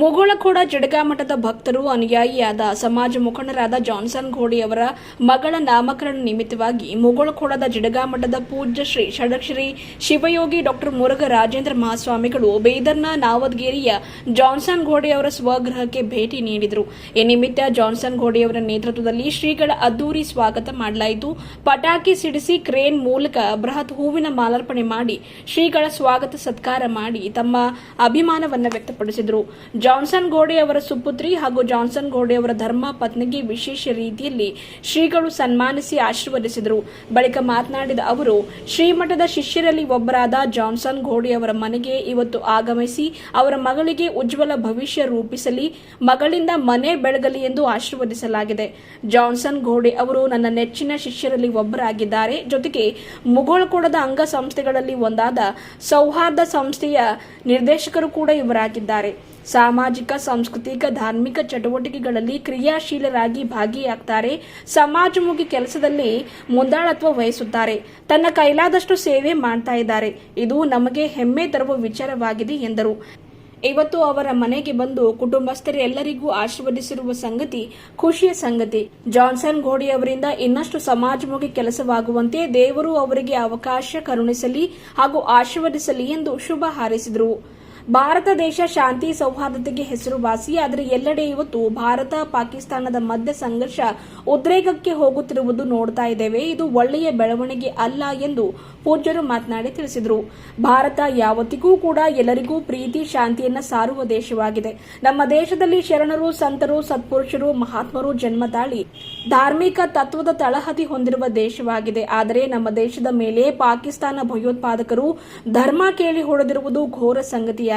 ಮುಗುಳಖೋಡ ಜಡಗಾಮಠದ ಭಕ್ತರು ಅನುಯಾಯಿಯಾದ ಸಮಾಜ ಮುಖಂಡರಾದ ಜಾನ್ಸನ್ ಘೋಡಿಯವರ ಮಗಳ ನಾಮಕರಣ ನಿಮಿತ್ತವಾಗಿ ಮುಗುಳಖೋಡದ ಜಡಗಾಮಠದ ಪೂಜ್ಯ ಶ್ರೀ ಷಡಕ್ಷರಿ ಶಿವಯೋಗಿ ಡಾಕ್ಟರ್ ಮುರುಘ ರಾಜೇಂದ್ರ ಮಹಾಸ್ವಾಮಿಗಳು ಬೇದರ್ನ ನಾವದ್ಗೇರಿಯ ಜಾನ್ಸನ್ ಘೋಡಿಯವರ ಸ್ವಗೃಹಕ್ಕೆ ಭೇಟಿ ನೀಡಿದರು. ಈ ನಿಮಿತ್ತ ಜಾನ್ಸನ್ ಘೋಡಿಯವರ ನೇತೃತ್ವದಲ್ಲಿ ಶ್ರೀಗಳ ಅದ್ದೂರಿ ಸ್ವಾಗತ ಮಾಡಲಾಯಿತು. ಪಟಾಕಿ ಸಿಡಿಸಿ ಕ್ರೇನ್ ಮೂಲಕ ಬೃಹತ್ ಹೂವಿನ ಮಾಲಾರ್ಪಣೆ ಮಾಡಿ ಶ್ರೀಗಳ ಸ್ವಾಗತ ಸತ್ಕಾರ ಮಾಡಿ ತಮ್ಮ ಅಭಿಮಾನವನ್ನು ವ್ಯಕ್ತಪಡಿಸಿದರು. ಜಾನ್ಸನ್ ಗೋಡೆ ಅವರ ಸುಪುತ್ರಿ ಹಾಗೂ ಜಾನ್ಸನ್ ಗೋಡೆ ಅವರ ಧರ್ಮ ಪತ್ನಿಗೆ ವಿಶೇಷ ರೀತಿಯಲ್ಲಿ ಶ್ರೀಗಳು ಸನ್ಮಾನಿಸಿ ಆಶೀರ್ವದಿಸಿದರು. ಬಳಿಕ ಮಾತನಾಡಿದ ಅವರು, ಶ್ರೀಮಠದ ಶಿಷ್ಯರಲ್ಲಿ ಒಬ್ಬರಾದ ಜಾನ್ಸನ್ ಗೋಡೆ ಅವರ ಮನೆಗೆ ಇವತ್ತು ಆಗಮಿಸಿ ಅವರ ಮಗಳಿಗೆ ಉಜ್ವಲ ಭವಿಷ್ಯ ರೂಪಿಸಲಿ, ಮಗಳಿಂದ ಮನೆ ಬೆಳಗಲಿ ಎಂದು ಆಶೀರ್ವದಿಸಲಾಗಿದೆ. ಜಾನ್ಸನ್ ಘೋಡೆ ಅವರು ನನ್ನ ನೆಚ್ಚಿನ ಶಿಷ್ಯರಲ್ಲಿ ಒಬ್ಬರಾಗಿದ್ದಾರೆ. ಜೊತೆಗೆ ಮುಗೋಳ್ಕೊಡದ ಅಂಗಸಂಸ್ಥೆಗಳಲ್ಲಿ ಒಂದಾದ ಸೌಹಾರ್ದ ಸಂಸ್ಥೆಯ ನಿರ್ದೇಶಕರು ಕೂಡ ಇವರಾಗಿದ್ದಾರೆ. ಸಾಮಾಜಿಕ, ಸಾಂಸ್ಕೃತಿಕ, ಧಾರ್ಮಿಕ ಚಟುವಟಿಕೆಗಳಲ್ಲಿ ಕ್ರಿಯಾಶೀಲರಾಗಿ ಭಾಗಿಯಾಗ್ತಾರೆ. ಸಮಾಜಮುಖಿ ಕೆಲಸದಲ್ಲಿ ಮುಂದಾಳತ್ವ ವಹಿಸುತ್ತಾರೆ. ತನ್ನ ಕೈಲಾದಷ್ಟು ಸೇವೆ ಮಾಡ್ತಾ ಇದ್ದಾರೆ. ಇದು ನಮಗೆ ಹೆಮ್ಮೆ ತರುವ ವಿಚಾರವಾಗಿದೆ ಎಂದರು. ಇವತ್ತು ಅವರ ಮನೆಗೆ ಬಂದು ಕುಟುಂಬಸ್ಥರೆಲ್ಲರಿಗೂ ಆಶೀರ್ವದಿಸಿರುವ ಸಂಗತಿ ಖುಷಿಯ ಸಂಗತಿ. ಜಾನ್ಸನ್ ಘೋಡಿ ಅವರಿಂದ ಇನ್ನಷ್ಟು ಸಮಾಜಮುಖಿ ಕೆಲಸವಾಗುವಂತೆ ದೇವರು ಅವರಿಗೆ ಅವಕಾಶ ಕರುಣಿಸಲಿ ಹಾಗೂ ಆಶೀರ್ವದಿಸಲಿ ಎಂದು ಶುಭ ಹಾರೈಸಿದರು. ಭಾರತ ದೇಶ ಶಾಂತಿ ಸೌಹಾರ್ದತೆಗೆ ಹೆಸರುವಾಸಿ, ಆದರೆ ಎಲ್ಲೆಡೆ ಇವತ್ತು ಭಾರತ ಪಾಕಿಸ್ತಾನದ ಮಧ್ಯ ಸಂಘರ್ಷ ಉದ್ರೇಕಕ್ಕೆ ಹೋಗುತ್ತಿರುವುದು ನೋಡ್ತಾ ಇದ್ದೇವೆ. ಇದು ಒಳ್ಳೆಯ ಬೆಳವಣಿಗೆ ಅಲ್ಲ ಎಂದು ಪೂಜ್ಯರು ಮಾತನಾಡಿ ತಿಳಿಸಿದರು. ಭಾರತ ಯಾವತ್ತಿಗೂ ಕೂಡ ಎಲ್ಲರಿಗೂ ಪ್ರೀತಿ, ಶಾಂತಿಯನ್ನ ಸಾರುವ ದೇಶವಾಗಿದೆ. ನಮ್ಮ ದೇಶದಲ್ಲಿ ಶರಣರು, ಸಂತರು, ಸತ್ಪುರುಷರು, ಮಹಾತ್ಮರು ಜನ್ಮ ತಾಳಿ ಧಾರ್ಮಿಕ ತತ್ವದ ತಳಹದಿ ಹೊಂದಿರುವ ದೇಶವಾಗಿದೆ. ಆದರೆ ನಮ್ಮ ದೇಶದ ಮೇಲೆ ಪಾಕಿಸ್ತಾನ ಭಯೋತ್ಪಾದಕರು ಧರ್ಮ ಕೇಳಿ ಹೊಡೆದಿರುವುದು ಘೋರ ಸಂಗತಿಯಾಗಿದೆ.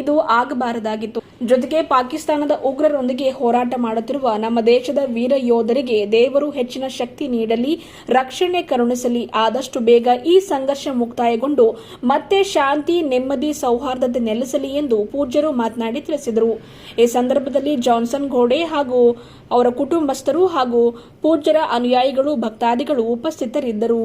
ಇದು ಆಗಬಾರದಾಗಿತ್ತು. ಜೊತೆಗೆ ಪಾಕಿಸ್ತಾನದ ಉಗ್ರರೊಂದಿಗೆ ಹೋರಾಟ ಮಾಡುತ್ತಿರುವ ನಮ್ಮ ದೇಶದ ವೀರ ಯೋಧರಿಗೆ ದೇವರು ಹೆಚ್ಚಿನ ಶಕ್ತಿ ನೀಡಲಿ, ರಕ್ಷಣೆ ಕರುಣಿಸಲಿ. ಆದಷ್ಟು ಬೇಗ ಈ ಸಂಘರ್ಷ ಮುಕ್ತಾಯಗೊಂಡು ಮತ್ತೆ ಶಾಂತಿ, ನೆಮ್ಮದಿ, ಸೌಹಾರ್ದತೆ ನೆಲೆಸಲಿ ಎಂದು ಪೂಜ್ಯರು ಮಾತನಾಡಿ ತಿಳಿಸಿದರು. ಈ ಸಂದರ್ಭದಲ್ಲಿ ಜಾನ್ಸನ್ ಘೋಡೆ ಹಾಗೂ ಅವರ ಕುಟುಂಬಸ್ಥರು ಹಾಗೂ ಪೂಜ್ಯರ ಅನುಯಾಯಿಗಳು, ಭಕ್ತಾದಿಗಳು ಉಪಸ್ಥಿತರಿದ್ದರು.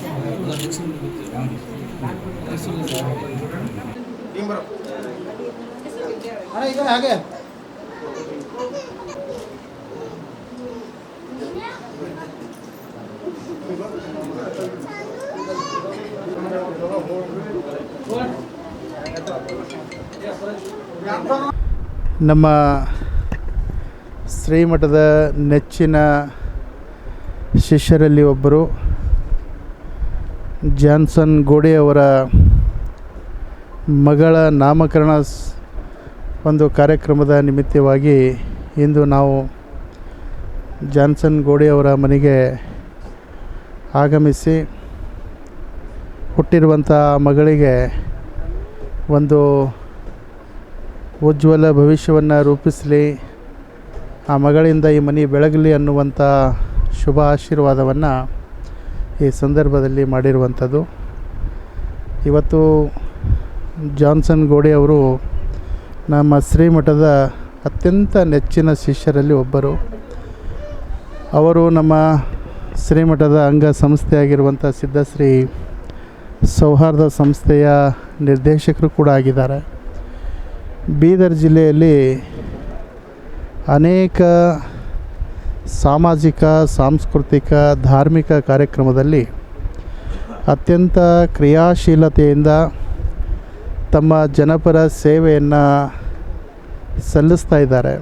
ನಮ್ಮ ಶ್ರೀಮಠದ ನೆಚ್ಚಿನ ಶಿಷ್ಯರಲ್ಲಿ ಒಬ್ಬರು ಜಾನ್ಸನ್ ಗೋಡೆಯವರ ಮಗಳ ನಾಮಕರಣ ಒಂದು ಕಾರ್ಯಕ್ರಮದ ನಿಮಿತ್ತವಾಗಿ ಇಂದು ನಾವು ಜಾನ್ಸನ್ ಗೋಡೆಯವರ ಮನೆಗೆ ಆಗಮಿಸಿ ಹುಟ್ಟಿರುವಂಥ ಮಗಳಿಗೆ ಒಂದು ಉಜ್ವಲ ಭವಿಷ್ಯವನ್ನು ರೂಪಿಸಲಿ, ಆ ಮಗಳಿಂದ ಈ ಮನೆ ಬೆಳಗಲಿ ಅನ್ನುವಂಥ ಶುಭ ಆಶೀರ್ವಾದವನ್ನು ಈ ಸಂದರ್ಭದಲ್ಲಿ ಮಾಡಿರುವಂಥದ್ದು. ಇವತ್ತು ಜಾನ್ಸನ್ ಗೋಡೆ ಅವರು ನಮ್ಮ ಶ್ರೀಮಠದ ಅತ್ಯಂತ ನೆಚ್ಚಿನ ಶಿಷ್ಯರಲ್ಲಿ ಒಬ್ಬರು. ಅವರು ನಮ್ಮ ಶ್ರೀಮಠದ ಅಂಗ ಸಂಸ್ಥೆಯಾಗಿರುವಂಥ ಸಿದ್ಧಶ್ರೀ ಸೌಹಾರ್ದ ಸಂಸ್ಥೆಯ ನಿರ್ದೇಶಕರು ಕೂಡ ಆಗಿದ್ದಾರೆ. ಬೀದರ್ ಜಿಲ್ಲೆಯಲ್ಲಿ ಅನೇಕ ಸಾಮಾಜಿಕ, ಸಾಂಸ್ಕೃತಿಕ, ಧಾರ್ಮಿಕ ಕಾರ್ಯಕ್ರಮದಲ್ಲಿ ಅತ್ಯಂತ ಕ್ರಿಯಾಶೀಲತೆಯಿಂದ ತಮ್ಮ ಜನಪರ ಸೇವೆಯನ್ನು ಸಲ್ಲಿಸ್ತಾ ಇದ್ದಾರೆ.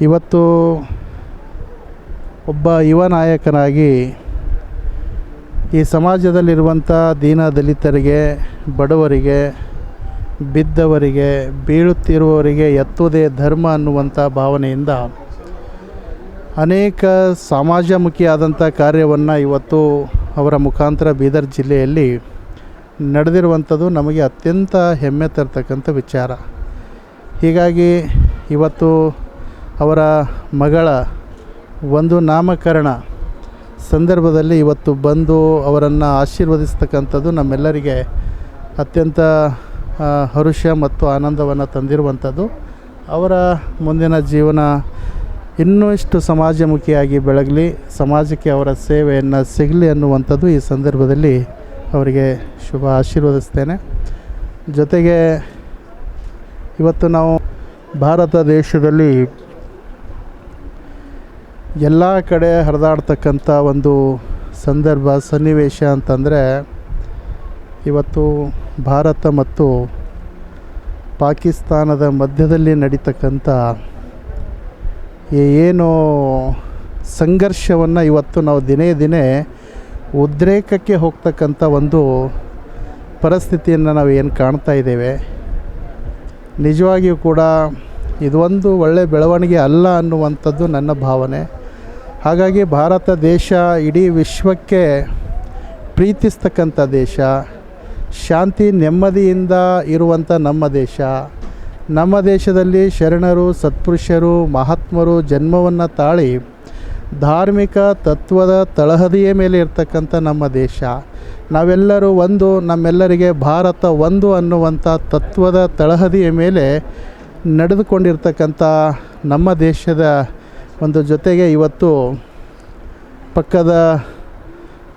ಇವತ್ತು ಒಬ್ಬ ಯುವ ನಾಯಕನಾಗಿ ಈ ಸಮಾಜದಲ್ಲಿರುವಂಥ ದೀನ ದಲಿತರಿಗೆ ಬಡವರಿಗೆ, ಬಿದ್ದವರಿಗೆ, ಬೀಳುತ್ತಿರುವವರಿಗೆ ಎತ್ತುವುದೇ ಧರ್ಮ ಅನ್ನುವಂಥ ಭಾವನೆಯಿಂದ ಅನೇಕ ಸಮಾಜಮುಖಿಯಾದಂಥ ಕಾರ್ಯವನ್ನು ಇವತ್ತು ಅವರ ಮುಖಾಂತರ ಬೀದರ್ ಜಿಲ್ಲೆಯಲ್ಲಿ ನಡೆದಿರುವಂಥದ್ದು ನಮಗೆ ಅತ್ಯಂತ ಹೆಮ್ಮೆ ತರ್ತಕ್ಕಂಥ ವಿಚಾರ. ಹೀಗಾಗಿ ಇವತ್ತು ಅವರ ಮಗಳ ಒಂದು ನಾಮಕರಣ ಸಂದರ್ಭದಲ್ಲಿ ಇವತ್ತು ಬಂದು ಅವರನ್ನು ಆಶೀರ್ವದಿಸ್ತಕ್ಕಂಥದ್ದು ನಮ್ಮೆಲ್ಲರಿಗೆ ಅತ್ಯಂತ ಹರುಷ ಮತ್ತು ಆನಂದವನ್ನು ತಂದಿರುವಂಥದ್ದು. ಅವರ ಮುಂದಿನ ಜೀವನ ಇನ್ನೂ ಇಷ್ಟು ಸಮಾಜಮುಖಿಯಾಗಿ ಬೆಳಗಲಿ ಸಮಾಜಕ್ಕೆ ಅವರ ಸೇವೆಯನ್ನು ಸಿಗಲಿ ಅನ್ನುವಂಥದ್ದು ಈ ಸಂದರ್ಭದಲ್ಲಿ ಅವರಿಗೆ ಶುಭ ಆಶೀರ್ವದಿಸ್ತೇನೆ. ಜೊತೆಗೆ ಇವತ್ತು ನಾವು ಭಾರತ ದೇಶದಲ್ಲಿ ಎಲ್ಲ ಕಡೆ ಹರಿದಾಡ್ತಕ್ಕಂಥ ಒಂದು ಸಂದರ್ಭ, ಸನ್ನಿವೇಶ ಅಂತಂದರೆ ಇವತ್ತು ಭಾರತ ಮತ್ತು ಪಾಕಿಸ್ತಾನದ ಮಧ್ಯದಲ್ಲಿ ನಡೀತಕ್ಕಂಥ ಏನು ಸಂಘರ್ಷವನ್ನು ಇವತ್ತು ನಾವು ದಿನೇ ದಿನೇ ಉದ್ರೇಕಕ್ಕೆ ಹೋಗ್ತಕ್ಕಂಥ ಒಂದು ಪರಿಸ್ಥಿತಿಯನ್ನು ನಾವು ಏನು ಕಾಣ್ತಾ ಇದ್ದೇವೆ. ನಿಜವಾಗಿಯೂ ಕೂಡ ಇದೊಂದು ಒಳ್ಳೆಯ ಬೆಳವಣಿಗೆ ಅಲ್ಲ ಅನ್ನುವಂಥದ್ದು ನನ್ನ ಭಾವನೆ. ಹಾಗಾಗಿ ಭಾರತ ದೇಶ ಇಡೀ ವಿಶ್ವಕ್ಕೆ ಪ್ರೀತಿಸ್ತಕ್ಕಂಥ ದೇಶ. ಶಾಂತಿ ನೆಮ್ಮದಿಯಿಂದ ಇರುವಂಥ ನಮ್ಮ ದೇಶ. ನಮ್ಮ ದೇಶದಲ್ಲಿ ಶರಣರು, ಸತ್ಪುರುಷರು, ಮಹಾತ್ಮರು ಜನ್ಮವನ್ನು ತಾಳಿ ಧಾರ್ಮಿಕ ತತ್ವದ ತಳಹದಿಯ ಮೇಲೆ ಇರ್ತಕ್ಕಂಥ ನಮ್ಮ ದೇಶ. ನಾವೆಲ್ಲರೂ ಒಂದು, ನಮ್ಮೆಲ್ಲರಿಗೆ ಭಾರತ ಒಂದು ಅನ್ನುವಂಥ ತತ್ವದ ತಳಹದಿಯ ಮೇಲೆ ನಡೆದುಕೊಂಡಿರ್ತಕ್ಕಂಥ ನಮ್ಮ ದೇಶದ ಒಂದು ಜೊತೆಗೆ ಇವತ್ತು ಪಕ್ಕದ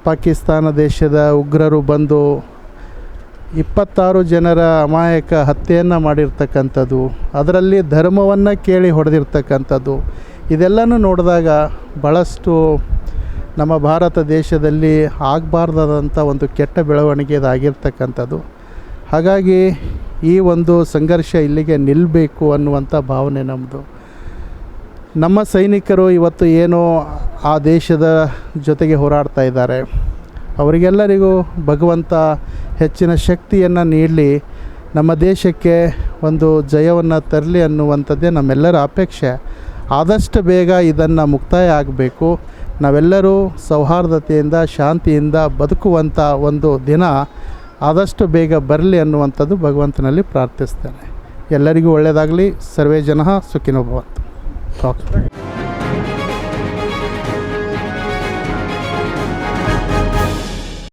ಪಾಕಿಸ್ತಾನ ದೇಶದ ಉಗ್ರರು ಬಂದು ಇಪ್ಪತ್ತಾರು ಜನರ ಅಮಾಯಕ ಹತ್ಯೆಯನ್ನು ಮಾಡಿರ್ತಕ್ಕಂಥದ್ದು, ಅದರಲ್ಲಿ ಧರ್ಮವನ್ನು ಕೇಳಿ ಹೊಡೆದಿರ್ತಕ್ಕಂಥದ್ದು, ಇದೆಲ್ಲನೂ ನೋಡಿದಾಗ ಭಾಳಷ್ಟು ನಮ್ಮ ಭಾರತ ದೇಶದಲ್ಲಿ ಆಗಬಾರ್ದಾದಂಥ ಒಂದು ಕೆಟ್ಟ ಬೆಳವಣಿಗೆ ಇದಾಗಿರ್ತಕ್ಕಂಥದ್ದು ಹಾಗಾಗಿ ಈ ಒಂದು ಸಂಘರ್ಷ ಇಲ್ಲಿಗೆ ನಿಲ್ಲಬೇಕು ಅನ್ನುವಂಥ ಭಾವನೆ ನಮ್ಮದು ನಮ್ಮ ಸೈನಿಕರು ಇವತ್ತು ಏನೋ ಆ ದೇಶದ ಜೊತೆಗೆ ಹೋರಾಡ್ತಾ ಇದ್ದಾರೆ. ಅವರಿಗೆಲ್ಲರಿಗೂ ಭಗವಂತ ಹೆಚ್ಚಿನ ಶಕ್ತಿಯನ್ನು ನೀಡಲಿ. ನಮ್ಮ ದೇಶಕ್ಕೆ ಒಂದು ಜಯವನ್ನು ತರಲಿ ಅನ್ನುವಂಥದ್ದೇ ನಮ್ಮೆಲ್ಲರ ಅಪೇಕ್ಷೆ. ಆದಷ್ಟು ಬೇಗ ಇದನ್ನು ಮುಕ್ತಾಯ ಆಗಬೇಕು. ನಾವೆಲ್ಲರೂ ಸೌಹಾರ್ದತೆಯಿಂದ, ಶಾಂತಿಯಿಂದ ಬದುಕುವಂಥ ಒಂದು ದಿನ ಆದಷ್ಟು ಬೇಗ ಬರಲಿ ಅನ್ನುವಂಥದ್ದು ಭಗವಂತನಲ್ಲಿ ಪ್ರಾರ್ಥಿಸ್ತೇನೆ. ಎಲ್ಲರಿಗೂ ಒಳ್ಳೆಯದಾಗಲಿ ಸರ್ವೇ ಜನ ಸುಖಿನೋ ಓಕೆ